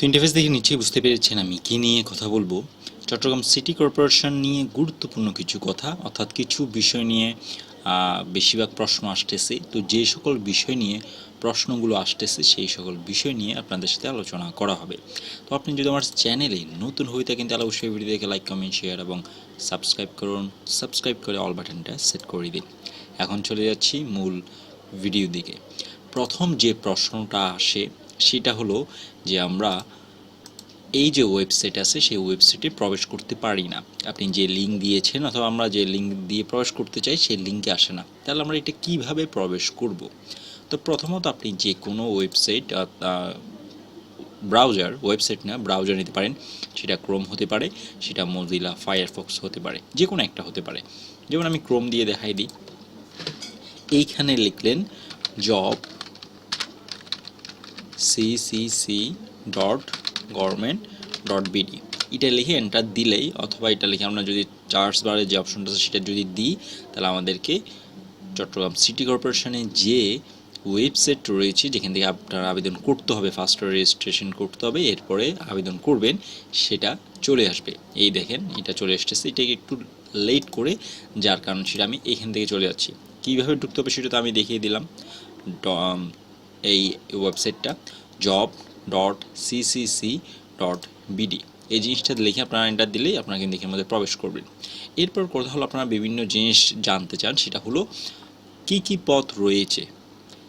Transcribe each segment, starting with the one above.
তো ইন্টারফেস দেখে নিশ্চয়ই বুঝতে পেরেছেন আমি কী নিয়ে কথা বলব। চট্টগ্রাম সিটি কর্পোরেশন নিয়ে গুরুত্বপূর্ণ কিছু কথা, অর্থাৎ কিছু বিষয় নিয়ে বেশিরভাগ প্রশ্ন আসতেছে। তো যে সকল বিষয় নিয়ে প্রশ্নগুলো আসতেছে, সেই সকল বিষয় নিয়ে আপনাদের সাথে আলোচনা করা হবে। তো আপনি যদি আমার চ্যানেলে নতুন হয়ে থাকেন, তাহলে অবশ্যই ভিডিও দেখে লাইক কমেন্ট শেয়ার এবং সাবস্ক্রাইব করুন। সাবস্ক্রাইব করে অল বাটনটা সেট করে দিন। এখন চলে যাচ্ছি মূল ভিডিও দিকে। প্রথম যে প্রশ্নটা আসে সেটা হলো যে আমরা এই যে ওয়েবসাইট আছে, সেই ওয়েবসাইটে প্রবেশ করতে পারি না। আপনি যে লিঙ্ক দিয়েছেন অথবা আমরা যে লিঙ্ক দিয়ে প্রবেশ করতে চাই, সেই লিঙ্কে আসে না। তাহলে আমরা এটা কীভাবে প্রবেশ করব? তো প্রথমত আপনি যে কোনো ওয়েবসাইট ব্রাউজার ওয়েবসাইট না ব্রাউজার নিতে পারেন। সেটা ক্রোম হতে পারে, সেটা মজিলা ফায়ারফক্স হতে পারে, যে কোনো একটা হতে পারে। যেমন আমি ক্রোম দিয়ে দেখাই দিই। এইখানে লিখলেন job CCC dot government dot BD এটা লিখে এন্টার দিলেই অথবা এটা লিখে আমরা যদি চার্জ বারে যে অপশনটা আছে সেটা যদি দিই, তাহলে আমাদেরকে চট্টগ্রাম সিটি কর্পোরেশনে যে ওয়েবসাইট রয়েছে, যেখান থেকে আপনার আবেদন করতে হবে ফার্স্ট রেজিস্ট্রেশন করতে হবে, এরপরে আবেদন করবেন, সেটা চলে আসবে। এই দেখেন, এটা চলে এসেছে এটাকে একটু লেট করে, যার কারণ সেটা আমি এখান থেকে চলে যাচ্ছি। কীভাবে ঢুকতে হবে সেটা তো আমি দেখিয়ে দিলাম। এই ওয়েবসাইটটা job dot CCC dot BD এই জিনিসটা লিখে আপনারা এন্টার দিলেই আপনারা কিন্তু এখানের মধ্যে প্রবেশ করবেন। এরপর কথা হলো আপনারা বিভিন্ন জিনিস জানতে চান, সেটা হলো কি কি পথ রয়েছে?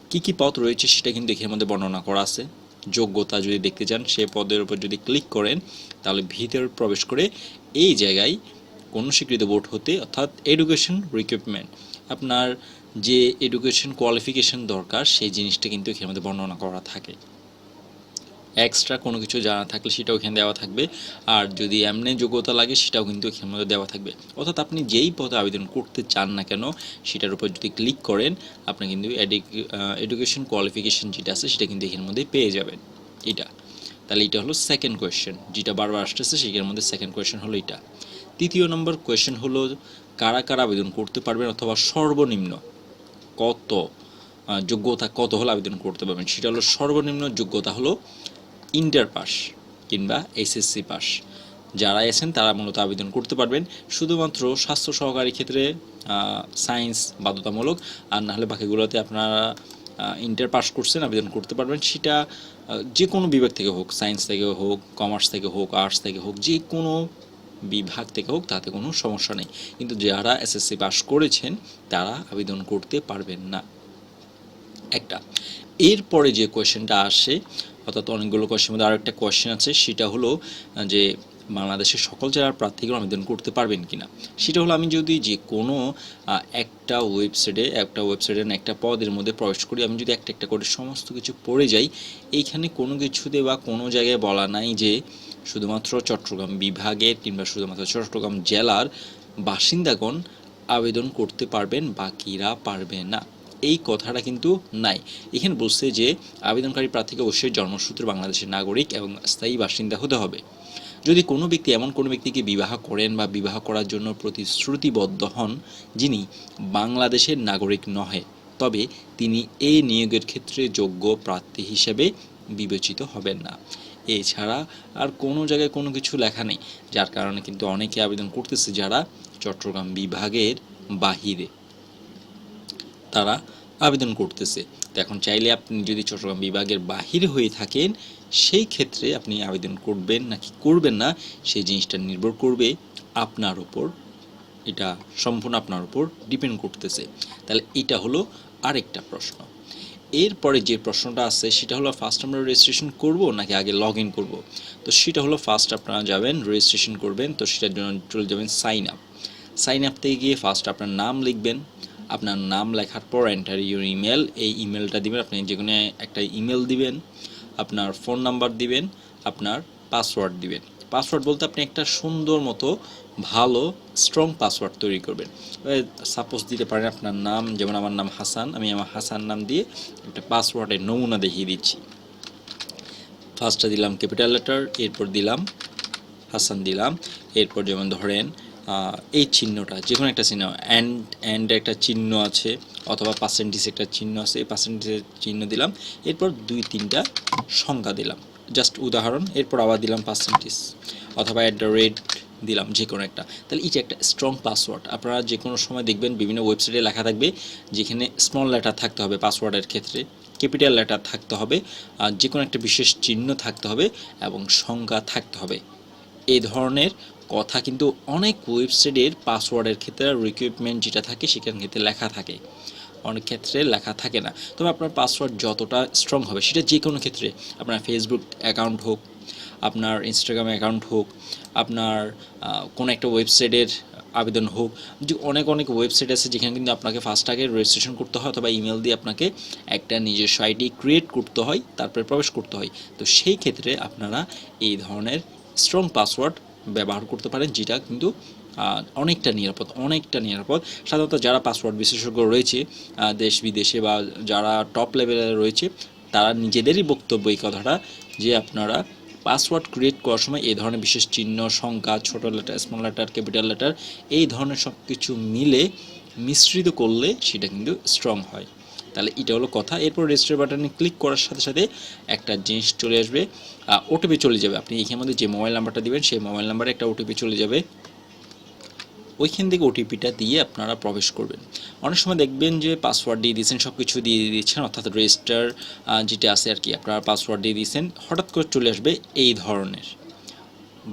কি কি পথ রয়েছে সেটা কিন্তু এখানের মধ্যে বর্ণনা করা আছে। যোগ্যতা যদি দেখতে চান সেই পদের উপর যদি ক্লিক করেন, তাহলে ভিতরে প্রবেশ করে এই জায়গায় কোনো স্বীকৃত বোর্ড হতে অর্থাৎ এডুকেশন রিক্রুটমেন্ট আপনার যে এডুকেশন কোয়ালিফিকেশন দরকার, সেই জিনিসটা কিন্তু এখানের মধ্যে বর্ণনা করা থাকে। এক্সট্রা কোনো কিছু জানা থাকলে সেটাও এখানে দেওয়া থাকবে। আর যদি এমনি যোগ্যতা লাগে, সেটাও কিন্তু এখানের মধ্যে দেওয়া থাকবে। অর্থাৎ আপনি যেই পদে আবেদন করতে চান না কেন, সেটার উপর যদি ক্লিক করেন, আপনি কিন্তু এডুকেশন কোয়ালিফিকেশন যেটা আছে, সেটা কিন্তু এখানের মধ্যে পেয়ে যাবেন। এটা। তাহলে এটা হলো সেকেন্ড কোয়েশ্চেন যেটা বারবার আসতেছে সেটার মধ্যে সেকেন্ড কোয়েশ্চেন হলো এটা। তৃতীয় নম্বর কোয়েশ্চেন হলো কারা কারা আবেদন করতে পারবেন অথবা সর্বনিম্ন কত যোগ্যতা কত হলে আবেদন করতে পারবেন? সেটা হলো সর্বনিম্ন যোগ্যতা হলো ইন্টার পাস কিংবা এসএসসি পাস। যারা আছেন তারা মূলত আবেদন করতে পারবেন। শুধুমাত্র স্বাস্থ্য সহকারী ক্ষেত্রে সায়েন্স বাধ্যতামূলক, আর নাহলে বাকিগুলোতে আপনারা ইন্টার পাস করছেন, আবেদন করতে পারবেন। সেটা যে কোনো বিভাগ থেকে হোক, সায়েন্স থেকে হোক, কমার্স থেকে হোক, আর্টস থেকে হোক যে কোনো বিভাগ থেকে হোক, তাতে কোনো সমস্যা নেই। কিন্তু যারা এসএসসি পাস করেছেন, তারা আবেদন করতে পারবেন না। একটা, এরপরে যে কোয়েশ্চেনটা আসে, অর্থাৎ অনেকগুলো কোয়েশ্চেন মধ্যে আরেকটা কোয়েশ্চেন আছে, সেটা হলো যে বাংলাদেশের সকল জেলার প্রার্থীগুলো আবেদন করতে পারবেন কিনা? সেটা হলো আমি যদি যে কোনো একটা ওয়েবসাইটে একটা ওয়েবসাইটে না, একটা পদের মধ্যে প্রবেশ করি, আমি যদি একটা একটা করে সমস্ত কিছু পড়ে যাই, এইখানে কোনো কিছুতে বা কোনো জায়গায় বলা নাই যে শুধুমাত্র চট্টগ্রাম বিভাগের কিংবা শুধুমাত্র চট্টগ্রাম জেলার বাসিন্দাগণ আবেদন করতে পারবেন, বাকিরা পারবে না। এই কথাটা কিন্তু নাই। এখানে বলছে যে, আবেদনকারী প্রার্থীকে অবশ্যই জন্মসূত্রে বাংলাদেশের নাগরিক এবং স্থায়ী বাসিন্দা হতে হবে। যদি কোনো ব্যক্তি, এমন কোনো ব্যক্তিকে বিবাহ করেন বা বিবাহ করার জন্য প্রতিশ্রুতিবদ্ধ হন, যিনি বাংলাদেশের নাগরিক নহে, তবে তিনি এই নিয়োগের ক্ষেত্রে যোগ্য প্রার্থী হিসেবে বিবেচিত হবেন না। এছাড়া আর কোনো জায়গায় কোনো কিছু লেখা নেই, যার কারণে কিন্তু অনেকে আবেদন করতেছে যারা চট্টগ্রাম বিভাগের বাহিরে। তারা আবেদন করতেছে। তো এখন চাইলে আপনি যদি চট্টগ্রাম বিভাগের বাহিরে হয়ে থাকেন, সেই ক্ষেত্রে আপনি আবেদন করবেন নাকি করবেন না, সেই জিনিসটা নির্ভর করবে আপনার উপর। এটা সম্পূর্ণ আপনার উপর ডিপেন্ড করতেছে। তাহলে এটা হলো আরেকটা প্রশ্ন। এরপরে যে প্রশ্নটা আছে, সেটা হলো ফার্স্ট আমরা রেজিস্ট্রেশন করব নাকি আগে লগ ইন করব? তো সেটা হলো ফার্স্ট আপনারা যাবেন রেজিস্ট্রেশন করবেন, তো সেটার জন্য চলে যাবেন সাইন আপ সাইন আপ থেকে গিয়ে ফার্স্ট আপনার নাম লিখবেন। আপনার নাম লেখার পর এন্টার ইউর ইমেল এই ইমেলটা দিবেন, আপনি যে কোনো একটা ইমেল দিবেন, আপনার ফোন নাম্বার দিবেন, আপনার পাসওয়ার্ড দিবেন। পাসওয়ার্ড বলতে আপনি একটা সুন্দর মতো, ভালো স্ট্রং পাসওয়ার্ড তৈরি করবেন। সাপোজ দিতে পারেন আপনার নাম, যেমন আমার নাম হাসান, আমি আমার হাসান নাম দিয়ে একটা পাসওয়ার্ডের নমুনা দেখিয়ে দিচ্ছি। ফার্স্টটা দিলাম ক্যাপিটাল লেটার এরপর দিলাম হাসান দিলাম, এরপর যেমন ধরেন এই চিহ্নটা যে কোনো একটা চিহ্ন অ্যান্ড অ্যান্ড একটা চিহ্ন আছে, অথবা পার্সেন্টেজ একটা চিহ্ন আছে, এই পার্সেন্টেজের চিহ্ন দিলাম, এরপর দুই তিনটা সংখ্যা দিলাম। জাস্ট উদাহরণ, এরপর আবার দিলাম পার্সেন্টেজ অথবা অ্যাট দ্য রেট দিলাম যে কোনো একটা। তাহলে যে একটা স্ট্রং পাসওয়ার্ড আপনারা যে কোনো সময় দেখবেন বিভিন্ন ওয়েবসাইটে লেখা থাকবে, যেখানে স্মল লেটার থাকতে হবে পাসওয়ার্ডের ক্ষেত্রে ক্যাপিটাল লেটার থাকতে হবে, আর যে কোনো একটা বিশেষ চিহ্ন থাকতে হবে এবং সংজ্ঞা থাকতে হবে। এই ধরনের কথা কিন্তু অনেক ওয়েবসাইটের পাসওয়ার্ডের ক্ষেত্রে রিকুইপমেন্ট যেটা থাকে সেখান ক্ষেত্রে লেখা থাকে। অনেক ক্ষেত্রে লেখা থাকে না। তবে আপনার পাসওয়ার্ড যতটা স্ট্রং হবে, সেটা যে কোনো ক্ষেত্রে, আপনার ফেসবুক অ্যাকাউন্ট হোক, আপনার ইনস্টাগ্রাম অ্যাকাউন্ট হোক, আপনার কোনো একটা ওয়েবসাইটের আবেদন হোক, যে অনেক অনেক ওয়েবসাইট আছে যেখানে কিন্তু আপনাকে ফার্স্ট আগে রেজিস্ট্রেশন করতে হয় অথবা ইমেল দিয়ে আপনাকে একটা নিজস্ব আইডি ক্রিয়েট করতে হয়, তারপরে প্রবেশ করতে হয়। তো সেই ক্ষেত্রে আপনারা এই ধরনের স্ট্রং পাসওয়ার্ড ব্যবহার করতে পারেন, যেটা কিন্তু অনেকটা নিরাপদ অনেকটা নিরাপদ। সাধারণত যারা পাসওয়ার্ড বিশেষজ্ঞ রয়েছে দেশ বিদেশে বা যারা টপ লেভেলে রয়েছে, তারা নিজেদেরই বক্তব্য এই কথাটা যে আপনারা পাসওয়ার্ড ক্রিয়েট করার সময় এই ধরনের বিশেষ চিহ্ন, সংখ্যা, ছোট letter small letter capital letter এই ধরনের সব কিছু মিলে মিশ্রিত করলে সেটা কিন্তু স্ট্রং হয়। তাহলে এটা হলো কথা। এরপর রেজিস্টার বাটনে ক্লিক করার সাথে সাথে একটা জিনিস চলে আসবে ওটিপি চলে যাবে। আপনি এখানে মধ্যে যে মোবাইল নাম্বারটা দিবেন, সেই মোবাইল নাম্বারে একটা ওটিপি চলে যাবে। ওইখান থেকে ওটিপিটা দিয়ে আপনারা প্রবেশ করবেন। অনেক সময় দেখবেন যে পাসওয়ার্ড দিয়ে দিয়েছেন সব কিছু দিয়ে দিয়েছেন, অর্থাৎ রেজিস্টার যেটা আছে আর কি, আপনারা পাসওয়ার্ড দিয়ে দিয়েছেন, হঠাৎ করে চলে আসবে এই ধরনের।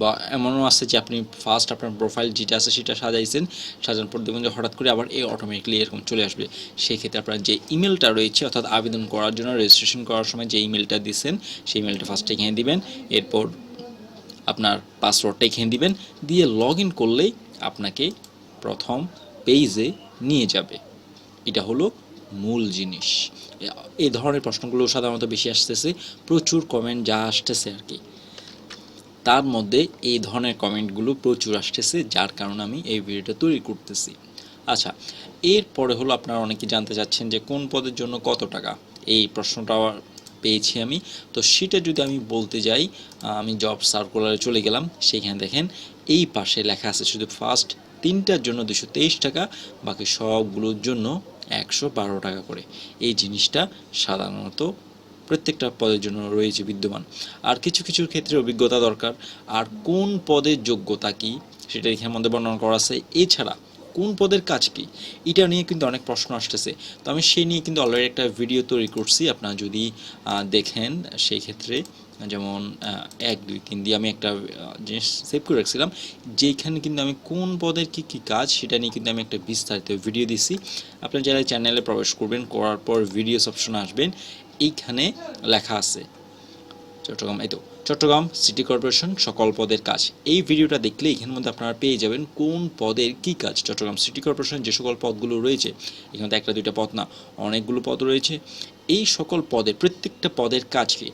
বা এমনও আছে যে আপনি ফার্স্ট আপনার প্রোফাইল যেটা আছে সেটা সাজাইছেন, সাজানোর পর দেখবেন যে হঠাৎ করে আবার এই অটোমেটিকলি এরকম চলে আসবে। সেই ক্ষেত্রে আপনার যে ইমেলটা রয়েছে, অর্থাৎ আবেদন করার জন্য রেজিস্ট্রেশন করার সময় যে ইমেলটা দিচ্ছেন সেই ইমেলটা ফার্স্টে এখানে দিবেন, এরপর আপনার পাসওয়ার্ডটা এখানে দিবেন, দিয়ে লগ ইন করলেই আপনাকে প্রথম পেজে নিয়ে যাবে। এটা হলো মূল জিনিস। এই ধরনের প্রশ্নগুলো সাধারণত বেশি আসতেছে, প্রচুর কমেন্ট যা আসতেছে আর কি। তার মধ্যে এই ধরনের কমেন্টগুলো প্রচুর আসতেছে, যার কারণে আমি এই ভিডিওটা তৈরি করতেছি। আচ্ছা এরপরে হলো আপনারা অনেকে জানতে চাচ্ছেন যে কোন পদের জন্য কত টাকা? এই প্রশ্নটা পেয়েছি আমি। তো সেটা যদি আমি বলতে যাই আমি জব সার্কুলারে চলে গেলাম, সেখানে দেখেন এই পাশে লেখা আছে শুধু ফার্স্ট তিনটার জন্য দুশো তেইশ টাকা, বাকি সবগুলোর জন্য একশো বারো টাকা করে। এই জিনিসটা সাধারণত প্রত্যেকটা পদের জন্য রয়েছে বিদ্যমান। আর কিছু কিছু ক্ষেত্রে অভিজ্ঞতা দরকার। আর কোন পদের যোগ্যতা কি, সেটা এখানে মধ্যে বর্ণনা করা আছে। এছাড়া কোন পদের কাজ কি? এটা নিয়ে কিন্তু অনেক প্রশ্ন আসতেছে। তো আমি সেই নিয়ে কিন্তু অলরেডি একটা ভিডিও তৈরি করছি। আপনারা যদি দেখেন সেই ক্ষেত্রে, যেমন এক, দুই, তিন দিয়ে আমি একটা জিনিস সেভ করে রাখছিলাম। যেখানে কিন্তু আমি কোন পদের কি কি কাজ, সেটা নিয়ে কিন্তু আমি একটা বিস্তারিত ভিডিও দিছি। আপনারা যারা চ্যানেলে প্রবেশ করবেন, করার পর ভিডিওস অপশনে আসবেন। এইখানে লেখা আছে চট্টগ্রাম, এই তো, চট্টগ্রাম সিটি কর্পোরেশন সকল পদের কাজ। এই ভিডিওটা দেখলে এখানের মধ্যে আপনারা পেয়ে যাবেন কোন পদের কি কাজ। চট্টগ্রাম সিটি কর্পোরেশন যে সকল পদগুলো রয়েছে, এখানে একটা দুইটা পদ না, অনেকগুলো পদ রয়েছে। এই সকল পদের প্রত্যেকটা পদের কাজকে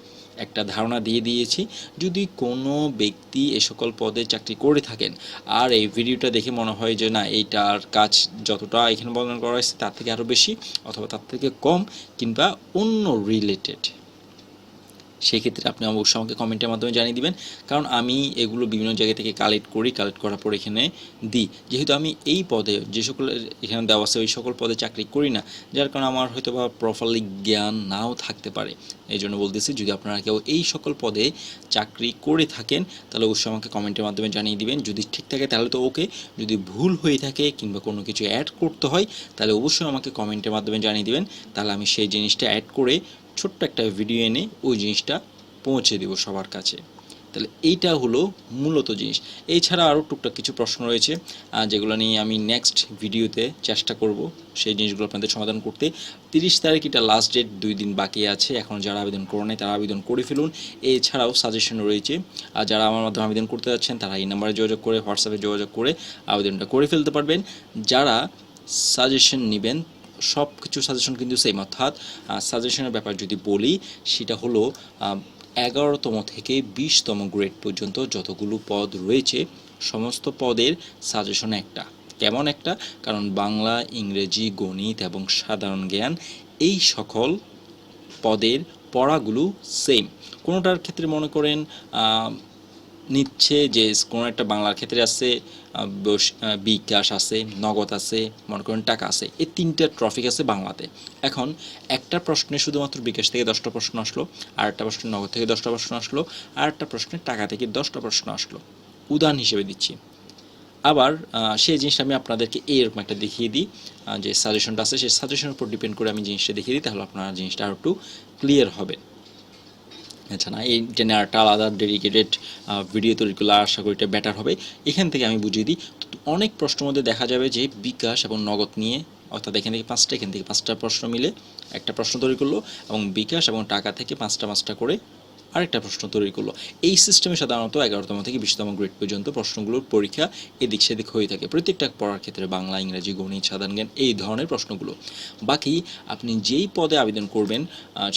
একটা ধারণা দিয়ে দিয়েছি, যদি কোনো ব্যক্তি এ সকল পদে চাকরি করে থাকেন, আর এই ভিডিওটা দেখে মনে হয় যে না, এইটার কাজ যতটা এখানে বর্ণনা করা হয়েছে, তার থেকে আরও বেশি অথবা তার থেকে কম কিংবা অন্য রিলেটেড সেই ক্ষেত্রে আপনি অবশ্যই আমাকে কমেন্টের মাধ্যমে জানিয়ে দিবেন। কারণ আমি এগুলো বিভিন্ন জায়গা থেকে কালেক্ট করি কালেক্ট করার পর এখানে দিই। যেহেতু আমি এই পদে, যে সকল এখানে দেওয়া আছে, ওই সকল পদে চাকরি করি না, যার কারণে আমার হয়তো বা প্রপারলি জ্ঞান নাও থাকতে পারে। এই জন্য বলতেছি, যদি আপনারা কেউ এই সকল পদে চাকরি করে থাকেন, তাহলে অবশ্যই আমাকে কমেন্টের মাধ্যমে জানিয়ে দিবেন। যদি ঠিক থাকে, তাহলে তো ওকে যদি ভুল হয়ে থাকে কিংবা কোনো কিছু অ্যাড করতে হয়, তাহলে অবশ্যই আমাকে কমেন্টের মাধ্যমে জানিয়ে দিবেন। তাহলে আমি সেই জিনিসটা অ্যাড করে ছোট্ট একটা ভিডিও এনে ওই জিনিসটা পৌঁছে দেবো সবার কাছে। তাহলে এইটা হলো মূলত জিনিস। এছাড়া আরও টুকটাক কিছু প্রশ্ন রয়েছে যেগুলো নিয়ে আমি নেক্সট ভিডিওতে চেষ্টা করব। সেই জিনিসগুলো আপনাদের সমাধান করতে। তিরিশ তারিখ এটা লাস্ট ডেট দুই দিন বাকি আছে। এখন যারা আবেদন করে নেয় তারা আবেদন করে ফেলুন। এছাড়াও সাজেশন রয়েছে আর যারা আমার মাধ্যমে আবেদন করতে যাচ্ছেন, তারা এই নাম্বারে যোগাযোগ করে হোয়াটসঅ্যাপে যোগাযোগ করে আবেদনটা করে ফেলতে পারবেন। যারা সাজেশন নেবেন সব কিছু সাজেশন কিন্তু সেম অর্থাৎ সাজেশনের ব্যাপার যদি বলি, সেটা হলো এগারোতম থেকে বিশতম গ্রেড পর্যন্ত যতগুলো পদ রয়েছে, সমস্ত পদের সাজেশন একটা। কেমন একটা? কারণ বাংলা, ইংরেজি, গণিত এবং সাধারণ জ্ঞান, এই সকল পদের পড়াগুলো সেম কোনোটার ক্ষেত্রে মনে করেন নিচ্ছে যে কোনো একটা বাংলার ক্ষেত্রে আছে বিকাশ আছে, নগদ আছে, মনে করেন টাকা আছে, এই তিনটা ট্রফিক আছে বাংলাতে। এখন একটা প্রশ্নে শুধুমাত্র বিকাশ থেকে দশটা প্রশ্ন আসলো, আর একটা প্রশ্নে নগদ থেকে দশটা প্রশ্ন আসলো, আর একটা প্রশ্নে টাকা থেকে দশটা প্রশ্ন আসলো। উদাহরণ হিসেবে দিচ্ছি। আবার সেই জিনিসটা আমি আপনাদেরকে এরকম একটা দেখিয়ে দিই যে সাজেশনটা আছে, সেই সাজেশনের উপর ডিপেন্ড করে আমি জিনিসটা দেখিয়ে দিই, তাহলে আপনারা জিনিসটা আরও একটু ক্লিয়ার হবে। আচ্ছা না এইটা নিয়ে একটা আলাদা ডেডিকেটেড ভিডিও তৈরি করলে আশা করি এটা বেটার হবে। এখান থেকে আমি বুঝিয়ে দিই অনেক প্রশ্নের মধ্যে দেখা যাবে যে বিকাশ এবং নগদ নিয়ে, অর্থাৎ এখান থেকে পাঁচটা, এখান থেকে পাঁচটা প্রশ্ন মিলে একটা প্রশ্ন তৈরি করল এবং বিকাশ এবং টাকা থেকে পাঁচটা পাঁচটা করে আরেকটা প্রশ্ন তৈরি করল। এই সিস্টেমে সাধারণত এগারোতম থেকে বিশতম গ্রেড পর্যন্ত প্রশ্নগুলোর পরীক্ষা এদিক সেদিক হয়ে থাকে। প্রত্যেকটা পড়ার ক্ষেত্রে বাংলা, ইংরেজি, গণিত, সাধারণ জ্ঞান এই ধরনের প্রশ্নগুলো। বাকি আপনি যেই পদে আবেদন করবেন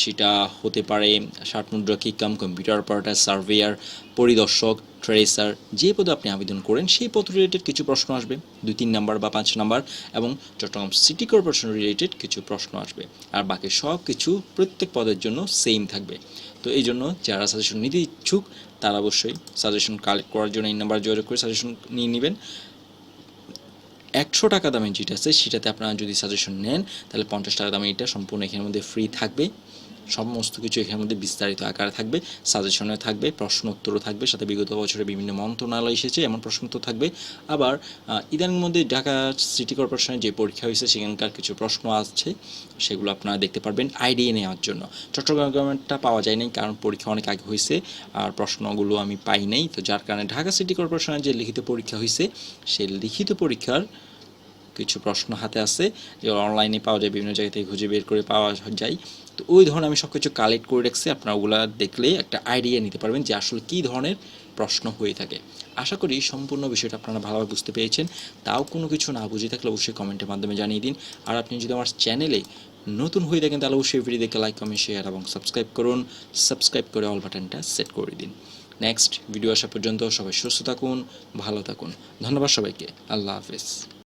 সেটা হতে পারে ষাট মুদ্রাকি কাম কম্পিউটার অপারেটার সার্ভেয়ার পরিদর্শক ট্রেসার যে পদে আপনি আবেদন করেন, সেই পদ রিলেটেড কিছু প্রশ্ন আসবে, দুই তিন নাম্বার বা পাঁচ নাম্বার, এবং চট্টগ্রাম সিটি কর্পোরেশন রিলেটেড কিছু প্রশ্ন আসবে। আর বাকি সব কিছু প্রত্যেক পদের জন্য সেম থাকবে। তো এই জন্য যারা সাজেশন নিতে ইচ্ছুক, তারা অবশ্যই সাজেশন কালেক্ট করার জন্য এই নাম্বার যোগাযোগ করে সাজেশন নিয়ে নেবেন। একশো টাকা দামে যেটা আছে, সেটাতে আপনারা যদি সাজেশন নেন, তাহলে পঞ্চাশ টাকা দামে এটা সম্পূর্ণ এখানের মধ্যে ফ্রি থাকবে। সমস্ত কিছু এখানের মধ্যে বিস্তারিত আকারে থাকবে সাজেশনে থাকবে প্রশ্ন উত্তরও থাকবে সাথে বিগত বছরে বিভিন্ন মন্ত্রণালয় এসেছে এমন প্রশ্ন উত্তর থাকবে। আবার আহ, ইদানিং মধ্যে ঢাকা সিটি কর্পোরেশনের যে পরীক্ষা হয়েছে সেখানকার কিছু প্রশ্ন আছে সেগুলো আপনারা দেখতে পারবেন আইডিয়া নেওয়ার জন্য। চট্টগ্রাম গভর্নমেন্টটা পাওয়া যায় নাই কারণ পরীক্ষা অনেক আগে হয়েছে আর প্রশ্নগুলো আমি পাই নাই। তো যার কারণে ঢাকা সিটি কর্পোরেশনের যে লিখিত পরীক্ষা হয়েছে সেই লিখিত পরীক্ষার কিছু প্রশ্ন হাতে আছে যে অনলাইনে পাওয়া যায় বিভিন্ন জায়গা থেকে খুঁজে বের করে পাওয়া যায়। তো ওই ধরনের আমি সব কিছু কালেক্ট করে রাখছি। আপনারা ওগুলো দেখলে একটা আইডিয়া নিতে পারবেন যে আসলে কী ধরনের প্রশ্ন হয়ে থাকে। আশা করি সম্পূর্ণ বিষয়টা আপনারা ভালোভাবে বুঝতে পেরেছেন। তাও কোনো কিছু না বুঝে থাকলে অবশ্যই কমেন্টের মাধ্যমে জানিয়ে দিন। আর আপনি যদি আমার চ্যানেলে নতুন হয়ে থাকেন, তাহলে অবশ্যই ভিডিও দেখে লাইক কমেন্ট শেয়ার এবং সাবস্ক্রাইব করুন। সাবস্ক্রাইব করে অল বাটনটা সেট করে দিন। নেক্সট ভিডিও আসা পর্যন্ত সবাই সুস্থ থাকুন, ভালো থাকুন। ধন্যবাদ সবাইকে। আল্লাহ হাফেজ।